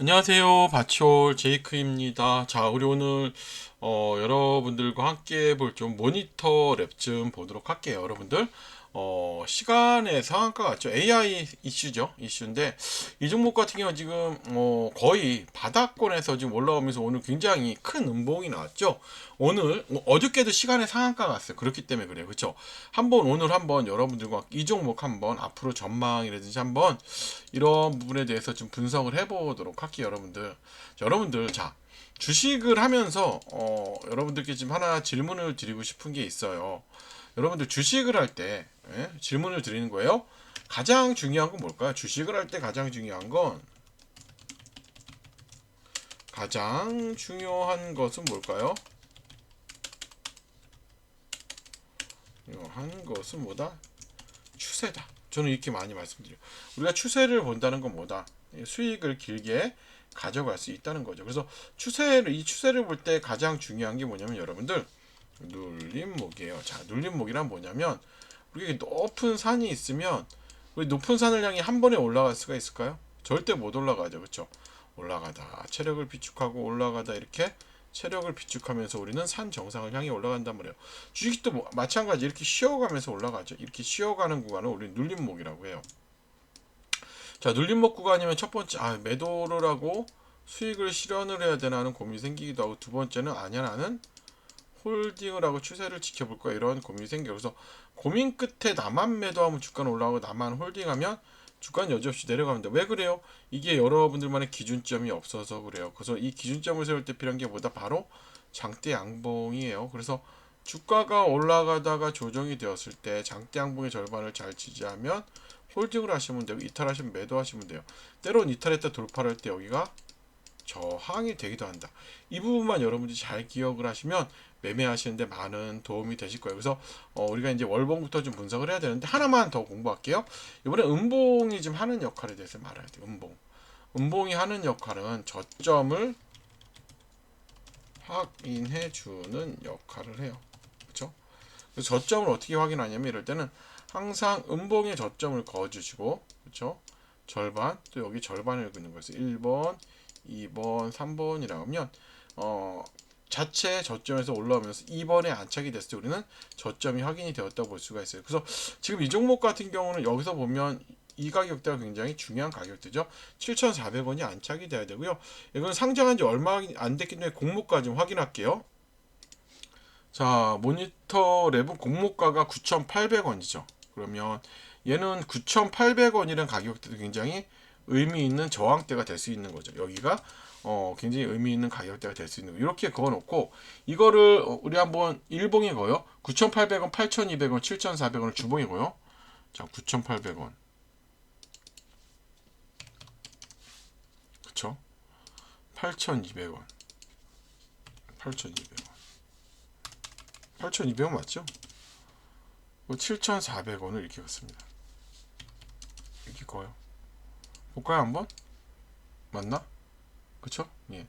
안녕하세요. 바치올 제이크입니다. 자, 우리 오늘 어, 여러분들과 함께 볼 좀 모니터 랩 좀 보도록 할게요. 여러분들 어, 시간의 상한가 같죠? AI 이슈죠. 이슈인데 이 종목 같은 경우 지금 어, 거의 바닥권에서 지금 올라오면서 오늘 굉장히 큰 음봉이 나왔죠. 오늘 뭐 어저께도 시간의 상한가 갔어요. 그렇기 때문에 그래요. 그렇죠? 한번 오늘 한번 여러분들과 이 종목 한번 앞으로 전망이라든지 한번 이런 부분에 대해서 좀 분석을 해 보도록 할게요, 여러분들. 자, 여러분들 자 주식을 하면서 어, 여러분들께 지금 하나 질문을 드리고 싶은 게 있어요. 여러분들 주식을 할때 질문을 드리는 거예요. 가장 중요한 건 뭘까요? 주식을 할 때 가장 중요한 건 가장 중요한 것은 뭘까요? 중요한 것은 뭐다? 추세다. 저는 이렇게 많이 말씀드려요. 우리가 추세를 본다는 건 뭐다? 수익을 길게 가져갈 수 있다는 거죠. 그래서 추세를 이 추세를 볼 때 가장 중요한 게 뭐냐면 여러분들 눌림목이에요. 자, 눌림목이란 뭐냐면 우리가 높은 산이 있으면 우리 높은 산을 향해 한 번에 올라갈 수가 있을까요? 절대 못 올라가죠. 그렇죠? 올라가다 체력을 비축하고 올라가다 이렇게 체력을 비축하면서 우리는 산 정상을 향해 올라간단 말이에요. 주식도 뭐 마찬가지 이렇게 쉬어가면서 올라가죠. 이렇게 쉬어가는 구간을 우리 눌림목이라고 해요. 자, 눌림목 구간이면 첫 번째 아, 매도를 하고 수익을 실현을 해야 되나 하는 고민이 생기기도 하고 두 번째는 아니야 나는 홀딩을 하고 추세를 지켜볼 거야 이런 고민이 생겨 그래서 고민 끝에 나만 매도하면 주가는 올라가고 나만 홀딩하면 주가는 여지없이 내려가는데 왜 그래요? 이게 여러분들만의 기준점이 없어서 그래요. 그래서 이 기준점을 세울 때 필요한 게 뭐다? 바로 장대 양봉이에요. 그래서 주가가 올라가다가 조정이 되었을 때 장대 양봉의 절반을 잘 지지하면 홀딩을 하시면 되고 이탈하시면 매도하시면 돼요. 때론 이탈했다 돌파를 할때 여기가 저항이 되기도 한다. 이 부분만 여러분들이 잘 기억을 하시면 매매하시는데 많은 도움이 되실 거예요. 그래서 어, 우리가 이제 월봉부터 좀 분석을 해야 되는데 하나만 더 공부할게요. 이번에 음봉이 좀 하는 역할에 대해서 말해야 돼요. 음봉. 음봉이 하는 역할은 저점을 확인해 주는 역할을 해요. 그렇죠? 저점을 어떻게 확인하냐면 이럴 때는 항상 음봉의 저점을 그어 주시고 그렇죠? 절반 또 여기 절반을 긋는 거예요. 1번, 2번, 3번이라고 하면 어 자체 저점에서 올라오면서 2번에 안착이 됐을 때 우리는 저점이 확인이 되었다고 볼 수가 있어요. 그래서 지금 이 종목 같은 경우는 여기서 보면 이 가격대가 굉장히 중요한 가격대죠. 7,400원이 안착이 돼야 되고요. 이건 상장한 지 얼마 안 됐기 때문에 공모가 좀 확인할게요. 자, 모니터 랩은 공모가가 9,800원이죠. 그러면 얘는 9,800원이라는 가격대도 굉장히 의미 있는 저항대가 될 수 있는 거죠. 여기가 어, 굉장히 의미 있는 가격대가 될 수 있는 거. 이렇게 그어놓고 이거를 어, 우리 한번 일봉에 거요. 9,800원, 8,200원, 7,400원을 주봉에 거요. 자, 9,800원. 그쵸? 8,200원. 8,200원. 8,200원 맞죠? 7,400원을 이렇게 갔습니다. 이렇게 거요. 볼까요 한번? 맞나? 그쵸? 예.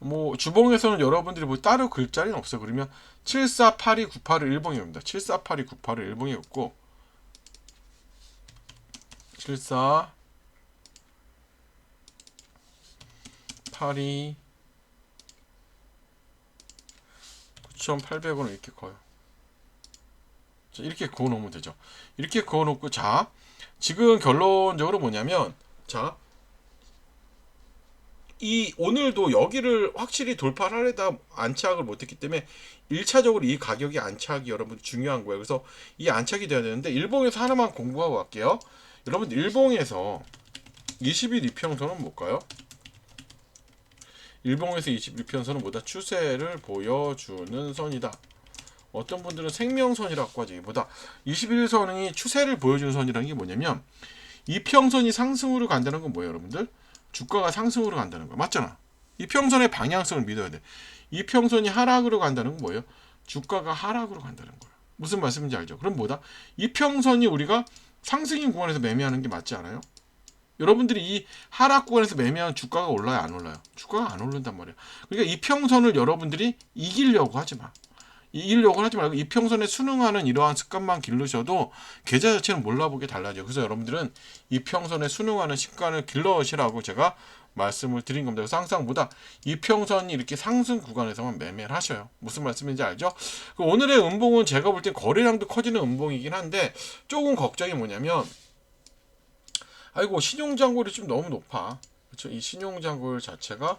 뭐 주봉에서는 여러분들이 뭐 따로 글 자리는 없어요. 그러면 7482 98을 1봉이 옵니다. 7482 98을 1봉이 없고 74 82 9,800원을 이렇게 커요. 자, 이렇게 그어 놓으면 되죠. 이렇게 그어 놓고 자, 지금 결론적으로 뭐냐면 자, 이 오늘도 여기를 확실히 돌파를 하려다 안착을 못했기 때문에 1차적으로 이 가격이 안착이 여러분 중요한 거예요. 그래서 이 안착이 돼야 되는데 일봉에서 하나만 공부하고 갈게요. 여러분 일봉에서 20일 이평선은 뭘까요? 일봉에서 21편선은 뭐다? 추세를 보여주는 선이다. 어떤 분들은 생명선이라고 하죠. 보다 21선이 추세를 보여주는 선이라는 게 뭐냐면 이평선이 상승으로 간다는 건 뭐예요, 여러분들? 주가가 상승으로 간다는 거야. 맞잖아. 이 평선의 방향성을 믿어야 돼. 이 평선이 하락으로 간다는 건 뭐예요? 주가가 하락으로 간다는 거야. 무슨 말씀인지 알죠? 그럼 뭐다? 이 평선이 우리가 상승인 구간에서 매매하는 게 맞지 않아요? 여러분들이 이 하락 구간에서 매매하면 주가가 올라요, 안 올라요? 주가가 안 오른단 말이야. 그러니까 이 평선을 여러분들이 이기려고 하지 마. 이기려고 하지 말고 이 평선에 순응하는 이러한 습관만 기르셔도 계좌 자체는 몰라보게 달라져요. 그래서 여러분들은 이 평선에 순응하는 습관을 길러시라고 제가 말씀을 드린 겁니다. 그래서 항상 보다 이평선이 이렇게 상승 구간에서만 매매를 하셔요. 무슨 말씀인지 알죠? 그 오늘의 음봉은 제가 볼때 거래량도 커지는 음봉이긴 한데 조금 걱정이 뭐냐면 아이고 신용장고리 좀 너무 높아. 그렇죠? 이 신용장고리 자체가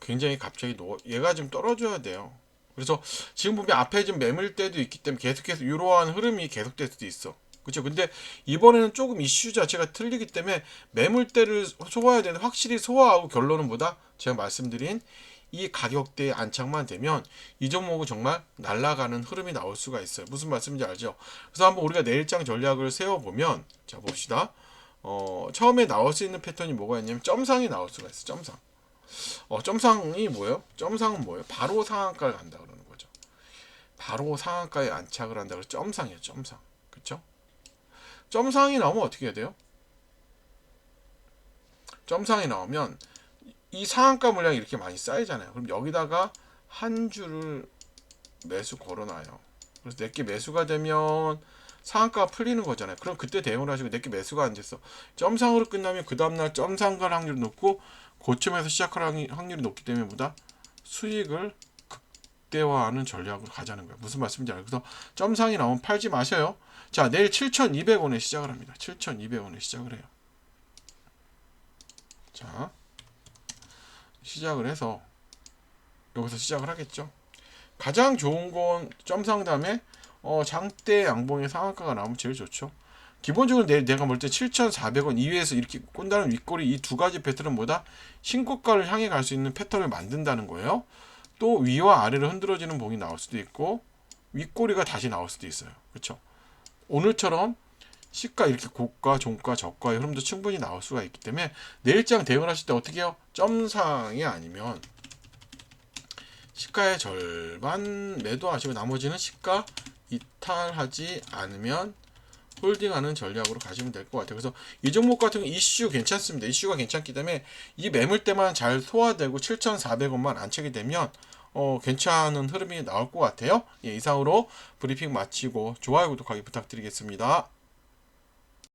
굉장히 갑자기 노, 얘가 좀 떨어져야 돼요. 그래서 지금 보면 앞에 좀 매물대도 있기 때문에 계속해서 이러한 흐름이 계속될 수도 있어. 그렇죠. 근데 이번에는 조금 이슈 자체가 틀리기 때문에 매물대를 소화해야 되는데 확실히 소화하고 결론은 보다 제가 말씀드린 이 가격대에 안착만 되면 이 종목은 정말 날아가는 흐름이 나올 수가 있어요. 무슨 말씀인지 알죠? 그래서 한번 우리가 내일장 전략을 세워보면 자 봅시다. 어, 처음에 나올 수 있는 패턴이 뭐가 있냐면 점상이 나올 수가 있어. 점상. 어, 점상이 뭐예요? 점상은 뭐예요? 바로 상한가를 간다 거죠. 바로 상한가에 안착을 한다 그래서 점상이에요. 점상. 그렇죠? 점상이 나오면 어떻게 해야 돼요? 점상이 나오면 이 상한가 물량이 이렇게 많이 쌓이잖아요. 그럼 여기다가 한 줄을 매수 걸어놔요. 그래서 내게 매수가 되면 상한가가 풀리는 거잖아요. 그럼 그때 대응을 하시고 내게 매수가 안 됐어. 점상으로 끝나면 그 다음날 점상갈 확률이 높고 고점에서 시작할 확률- 확률이 높기 때문에 보다 수익을 극대화하는 전략으로 가자는 거예요. 무슨 말씀인지 알아요. 그래서 점상이 나오면 팔지 마셔요. 자, 내일 7,200원에 시작을 합니다. 7,200원에 시작을 해요. 자, 시작을 해서 여기서 시작을 하겠죠. 가장 좋은 건 점상 다음에 어, 장대 양봉의 상한가가 나오면 제일 좋죠. 기본적으로 내, 내가 볼 때 7,400원 이외에서 이렇게 꼰다는 윗꼬리 이 두 가지 패턴은 뭐다? 신고가를 향해 갈 수 있는 패턴을 만든다는 거예요. 또 위와 아래로 흔들어지는 봉이 나올 수도 있고 윗꼬리가 다시 나올 수도 있어요. 그렇죠? 오늘처럼 시가 이렇게 고가, 종가, 저가의 흐름도 충분히 나올 수가 있기 때문에 내일장 대응을 하실 때 어떻게 해요? 점상이 아니면 시가의 절반 매도하시고 나머지는 시가 이탈하지 않으면 홀딩하는 전략으로 가시면 될 것 같아요. 그래서 이 종목 같은 거 이슈 괜찮습니다. 이슈가 괜찮기 때문에 이 매물대만 잘 소화되고 7,400원만 안착이 되면 어, 괜찮은 흐름이 나올 것 같아요. 예, 이상으로 브리핑 마치고 좋아요, 구독하기 부탁드리겠습니다.